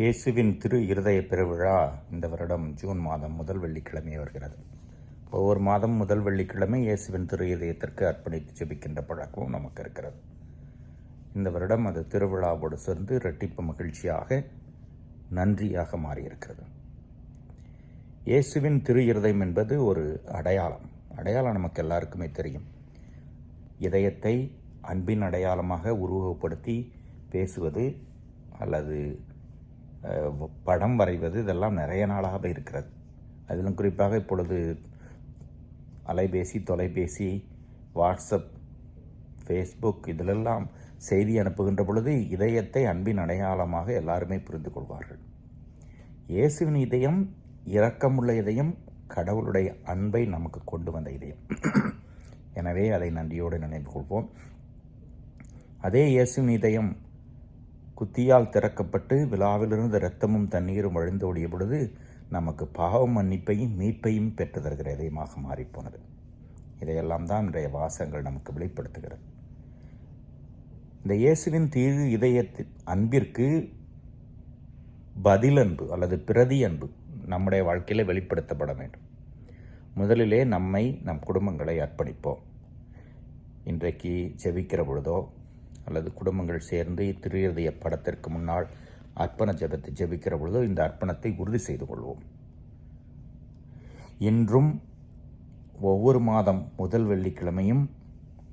இயேசுவின் திரு இருதய பெருவிழா இந்த வருடம் ஜூன் மாதம் முதல் வெள்ளிக்கிழமை வருகிறது. ஒவ்வொரு மாதம் முதல் வெள்ளிக்கிழமை இயேசுவின் திரு இதயத்திற்கு அர்ப்பணித்து ஜெபிக்கின்ற பழக்கமும் நமக்கு இருக்கிறது. இந்த வருடம் அது திருவிழாவோடு சேர்ந்து இரட்டிப்பு மகிழ்ச்சியாக நன்றியாக மாறியிருக்கிறது. இயேசுவின் திரு இருதயம் என்பது ஒரு அடையாளம். அடையாளம் நமக்கு எல்லாருக்குமே தெரியும். இதயத்தை அன்பின் அடையாளமாக உருவகப்படுத்தி பேசுவது அல்லது படம் வரைவது இதெல்லாம் நிறைய நாளாக இருக்கிறது. அதிலும் குறிப்பாக இப்பொழுது அலைபேசி தொலைபேசி வாட்ஸ்அப் ஃபேஸ்புக் இதிலெல்லாம் செய்தி அனுப்புகின்ற பொழுது இதயத்தை அன்பின் அடையாளமாக எல்லாருமே புரிந்து கொள்வார்கள். இயேசுவின் இதயம் இரக்கமுள்ள இதயம் கடவுளுடைய அன்பை நமக்கு கொண்டு வந்த இதயம். எனவே அதை நன்றியோடு நினைவு கொள்வோம். அதே இயேசுவின் இதயம் குத்தியால் திறக்கப்பட்டு விழாவிலிருந்து இரத்தமும் தண்ணீரும் வழிந்தோடிய பொழுது நமக்கு பாவம் மன்னிப்பையும் மீட்பையும் பெற்று தருகிற இதயமாக மாறிப்போனது இதையெல்லாம் தான் இன்றைய வாசங்கள் நமக்கு வெளிப்படுத்துகிறது. இந்த இயேசுவின் தீழ் இதயத்தின் அன்பிற்கு பதிலன்பு அல்லது பிரதி அன்பு நம்முடைய வாழ்க்கையில் வெளிப்படுத்தப்பட வேண்டும். முதலிலே நம்மை நம் குடும்பங்களை அர்ப்பணிப்போம். இன்றைக்கு செவிக்கிற பொழுதோ அல்லது குடும்பங்கள் சேர்ந்து திரு படத்திற்கு முன்னால் அர்ப்பண ஜபத்தை ஜெபிக்கிற பொழுதோ இந்த அர்ப்பணத்தை உறுதி செய்து கொள்வோம். இன்றும் ஒவ்வொரு மாதம் முதல் வெள்ளிக்கிழமையும்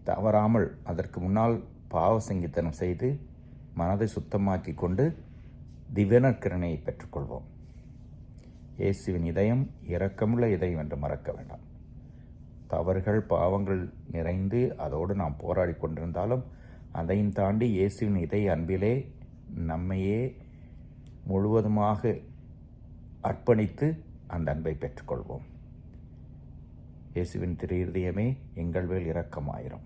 தவறாமல் அதற்கு முன்னால் பாவ செய்து மனதை சுத்தமாக்கி கொண்டு திவ்யனக்கிரணையை பெற்றுக்கொள்வோம். இயேசுவின் இதயம் இரக்கமுள்ள இதயம் என்று மறக்க வேண்டாம். தவறுகள் பாவங்கள் நிறைந்து அதோடு நாம் போராடி கொண்டிருந்தாலும் அதையும் தாண்டி இயேசுவின் இதய அன்பிலே நம்மையே முழுவதுமாக அர்ப்பணித்து அந்த அன்பை பெற்றுக்கொள்வோம். இயேசுவின் திரு இருதயமே எங்கள் மேல் இரக்கமாயிரும்.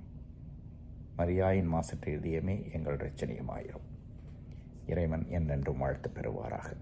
மரியாயின் மாசற்ற இருதயமே எங்கள் ரச்சனையுமாயிரும் இறைவன் என்றென்றும் வாழ்த்து பெறுவாராக.